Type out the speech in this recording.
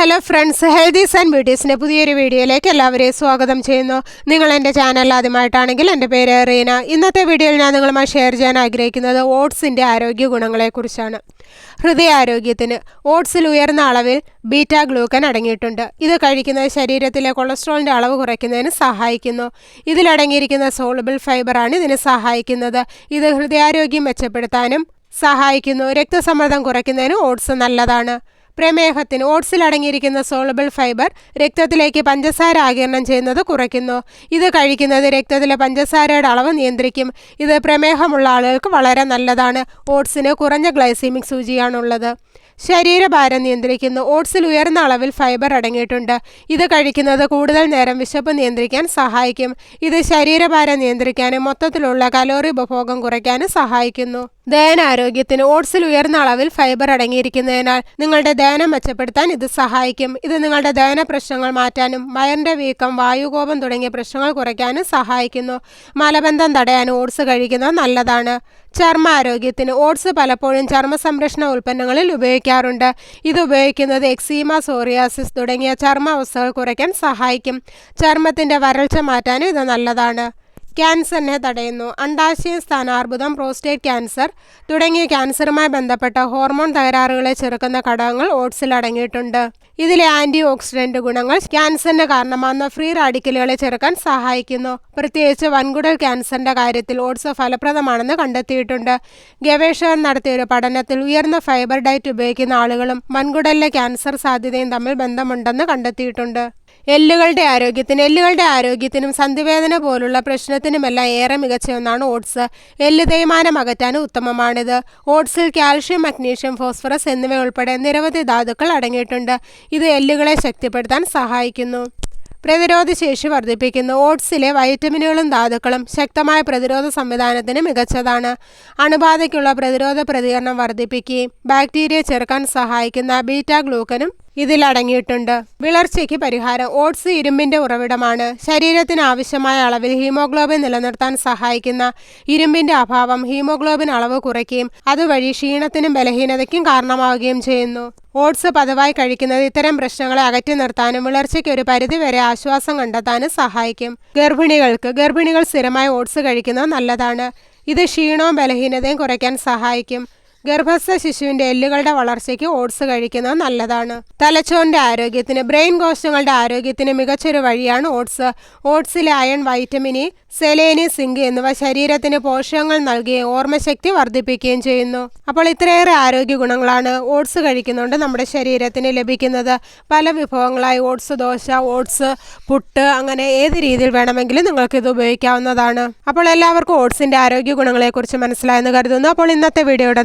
Hello friends healthies and ബ്യൂട്ടീസിന്റെ പുതിയൊരു വീഡിയോയിലേക്ക് എല്ലാവരെയും സ്വാഗതം ചെയ്യുന്നു. നിങ്ങൾ എന്റെ ചാനൽ ആദ്യമായിട്ടാണെങ്കിൽ എന്റെ പേര് റീന. ഇന്നത്തെ വീഡിയോയിൽ ഞാൻ നിങ്ങളുമായി ഷെയർ ചെയ്യാൻ ആഗ്രഹിക്കുന്നത് ഓട്സിന്റെ ആരോഗ്യ ഗുണങ്ങളെക്കുറിച്ചാണ് ഹൃദയാരോഗ്യത്തിന് ഓട്സിൽ ഉയർന്ന അളവിൽ ബീറ്റ ഗ്ലൂക്കൻ അടങ്ങിയിട്ടുണ്ട്. ഇത് കഴിക്കുന്നത് ശരീരത്തിലെ കൊളസ്ട്രോളിന്റെ അളവ് കുറയ്ക്കുന്നതിന് സഹായിക്കുന്നു. ഇതിലടങ്ങിയിരിക്കുന്ന സോളബിൾ ഫൈബറാണ് ഇതിന് സഹായിക്കുന്നത്. ഇത് ഹൃദയാരോഗ്യം മെച്ചപ്പെടുത്താനും സഹായിക്കുന്നു. രക്തസമ്മർദ്ദം കുറയ്ക്കുന്നതിന് ഓട്സ് നല്ലതാണ്. പ്രമേഹത്തിന് ഓട്സിൽ അടങ്ങിയിരിക്കുന്ന സോളബിൾ ഫൈബർ രക്തത്തിലേക്ക് പഞ്ചസാര ആകിരണം ചെയ്യുന്നത് കുറയ്ക്കുന്നു. ഇത് കഴിക്കുന്നത് രക്തത്തിലെ പഞ്ചസാരയുടെ അളവ് നിയന്ത്രിക്കും. ഇത് പ്രമേഹമുള്ള ആളുകൾക്ക് വളരെ നല്ലതാണ്. ഓട്സിന് കുറഞ്ഞ ഗ്ലൈസീമിക് സൂചിയാണുള്ളത്. ശരീരഭാരം നിയന്ത്രിക്കുന്നു. ഓട്സിൽ ഉയർന്ന അളവിൽ ഫൈബർ അടങ്ങിയിട്ടുണ്ട്. ഇത് കഴിക്കുന്നത് കൂടുതൽ നേരം വിശപ്പ് നിയന്ത്രിക്കാൻ സഹായിക്കും. ഇത് ശരീരഭാരം നിയന്ത്രിക്കാനും മൊത്തത്തിലുള്ള കലോറി ഉപഭോഗം കുറയ്ക്കാനും സഹായിക്കുന്നു. ദഹനാരോഗ്യത്തിന് ഓട്സിൽ ഉയർന്ന അളവിൽ ഫൈബർ അടങ്ങിയിരിക്കുന്നതിനാൽ നിങ്ങളുടെ ദഹനം മെച്ചപ്പെടുത്താൻ ഇത് സഹായിക്കും. ഇത് നിങ്ങളുടെ ദഹന പ്രശ്നങ്ങൾ മാറ്റാനും വയറിന്റെ വീക്കം വായുകോപം തുടങ്ങിയ പ്രശ്നങ്ങൾ കുറയ്ക്കാനും സഹായിക്കുന്നു. മലബന്ധം തടയാൻ ഓട്സ് കഴിക്കുന്നത് നല്ലതാണ്. ചർമ്മ ആരോഗ്യത്തിന് ഓട്സ് പലപ്പോഴും ചർമ്മ സംരക്ഷണ ഉൽപ്പന്നങ്ങളിൽ ഉപയോഗിക്കാറുണ്ട്. ഇത് ഉപയോഗിക്കുന്നത് എക്സീമ സോറിയാസിസ് തുടങ്ങിയ ചർമ്മ അവസ്ഥകൾ കുറയ്ക്കാൻ സഹായിക്കും. ചർമ്മത്തിന്റെ വരൾച്ച മാറ്റാനും ഇത് നല്ലതാണ്. ക്യാൻസറിനെ തടയുന്നു. അണ്ടാശയ സ്ഥാനാർബുദം പ്രോസ്റ്റേറ്റ് ക്യാൻസർ തുടങ്ങിയ ക്യാൻസറുമായി ബന്ധപ്പെട്ട ഹോർമോൺ തകരാറുകളെ ചെറുക്കുന്ന ഘടകങ്ങൾ ഓട്സിൽ അടങ്ങിയിട്ടുണ്ട്. ഇതിലെ ആന്റി ഓക്സിഡന്റ് ഗുണങ്ങൾ ക്യാൻസറിന് കാരണമാകുന്ന ഫ്രീ റാഡിക്കലുകളെ ചെറുക്കാൻ സഹായിക്കുന്നു. പ്രത്യേകിച്ച് വൻകുടൽ ക്യാൻസറിന്റെ കാര്യത്തിൽ ഓട്സ് ഫലപ്രദമാണെന്ന് കണ്ടെത്തിയിട്ടുണ്ട്. ഗവേഷകർ നടത്തിയ ഒരു പഠനത്തിൽ ഉയർന്ന ഫൈബർ ഡയറ്റ് ഉപയോഗിക്കുന്ന ആളുകളും വൻകുടലിലെ ക്യാൻസർ സാധ്യതയും തമ്മിൽ ബന്ധമുണ്ടെന്ന് കണ്ടെത്തിയിട്ടുണ്ട്. എല്ലുകളുടെ ആരോഗ്യത്തിന് എല്ലുകളുടെ ആരോഗ്യത്തിനും സന്ധിവേദന പോലുള്ള പ്രശ്നത്തിനുമെല്ലാം ഏറെ മികച്ച ഒന്നാണ് ഓട്സ്. എല്ല് തേയ്മാനം അകറ്റാൻ ഉത്തമമാണിത്. ഓട്സിൽ കാൽഷ്യം മഗ്നീഷ്യം ഫോസ്ഫറസ് എന്നിവ ഉൾപ്പെടെ നിരവധി ധാതുക്കൾ അടങ്ങിയിട്ടുണ്ട്. ഇത് എല്ലുകളെ ശക്തിപ്പെടുത്താൻ സഹായിക്കുന്നു. പ്രതിരോധ ശേഷി വർദ്ധിപ്പിക്കുന്നു. ഓട്സിലെ വൈറ്റമിനുകളും ധാതുക്കളും ശക്തമായ പ്രതിരോധ സംവിധാനത്തിന് മികച്ചതാണ്. അണുബാധയ്ക്കുള്ള പ്രതിരോധ പ്രതികരണം വർദ്ധിപ്പിക്കുകയും ബാക്ടീരിയ ചെറുക്കാൻ സഹായിക്കുന്ന ബീറ്റ ഗ്ലൂക്കനും ഇതിലടങ്ങിയിട്ടുണ്ട്. വിളർച്ചയ്ക്ക് പരിഹാരം ഓട്സ് ഇരുമ്പിന്റെ ഉറവിടമാണ്. ശരീരത്തിന് ആവശ്യമായ അളവിൽ ഹീമോഗ്ലോബിൻ നിലനിർത്താൻ സഹായിക്കുന്ന ഇരുമ്പിന്റെ അഭാവം ഹീമോഗ്ലോബിൻ അളവ് കുറയ്ക്കുകയും അതുവഴി ക്ഷീണത്തിനും ബലഹീനതയ്ക്കും കാരണമാവുകയും ചെയ്യുന്നു. ഓട്സ് പതിവായി കഴിക്കുന്നത് ഇത്തരം പ്രശ്നങ്ങളെ അകറ്റി നിർത്താനും വിളർച്ചയ്ക്ക് ഒരു പരിധിവരെ ആശ്വാസം കണ്ടെത്താനും സഹായിക്കും. ഗർഭിണികൾക്ക് ഗർഭിണികൾ സ്ഥിരമായി ഓട്സ് കഴിക്കുന്നത് നല്ലതാണ്. ഇത് ക്ഷീണവും ബലഹീനതയും കുറയ്ക്കാൻ സഹായിക്കും. ഗർഭസ്ഥ ശിശുവിന്റെ എല്ലുകളുടെ വളർച്ചയ്ക്ക് ഓട്സ് കഴിക്കുന്നത് നല്ലതാണ്. തലച്ചോറിന്റെ ആരോഗ്യത്തിന് ബ്രെയിൻ കോശങ്ങളുടെ ആരോഗ്യത്തിന് മികച്ചൊരു വഴിയാണ് ഓട്സ്. ഓട്സിലെ അയൺ വൈറ്റമിൻ ഇ സെലേനി സിങ്ക് എന്നിവ ശരീരത്തിന് പോഷകങ്ങൾ നൽകുകയും ഓർമ്മശക്തി വർദ്ധിപ്പിക്കുകയും ചെയ്യുന്നു. അപ്പോൾ ഇത്രയേറെ ആരോഗ്യ ഗുണങ്ങളാണ് ഓട്സ് കഴിക്കുന്നുണ്ട് നമ്മുടെ ശരീരത്തിന് ലഭിക്കുന്നത്. പല വിഭവങ്ങളായി ഓട്സ് ദോശ ഓട്സ് പുട്ട് അങ്ങനെ ഏത് രീതിയിൽ വേണമെങ്കിലും നിങ്ങൾക്ക് ഇത് ഉപയോഗിക്കാവുന്നതാണ്. അപ്പോൾ എല്ലാവർക്കും ഓട്സിന്റെ ആരോഗ്യ ഗുണങ്ങളെക്കുറിച്ച് മനസ്സിലായെന്ന് കരുതുന്നു. അപ്പോൾ ഇന്നത്തെ വീഡിയോയുടെ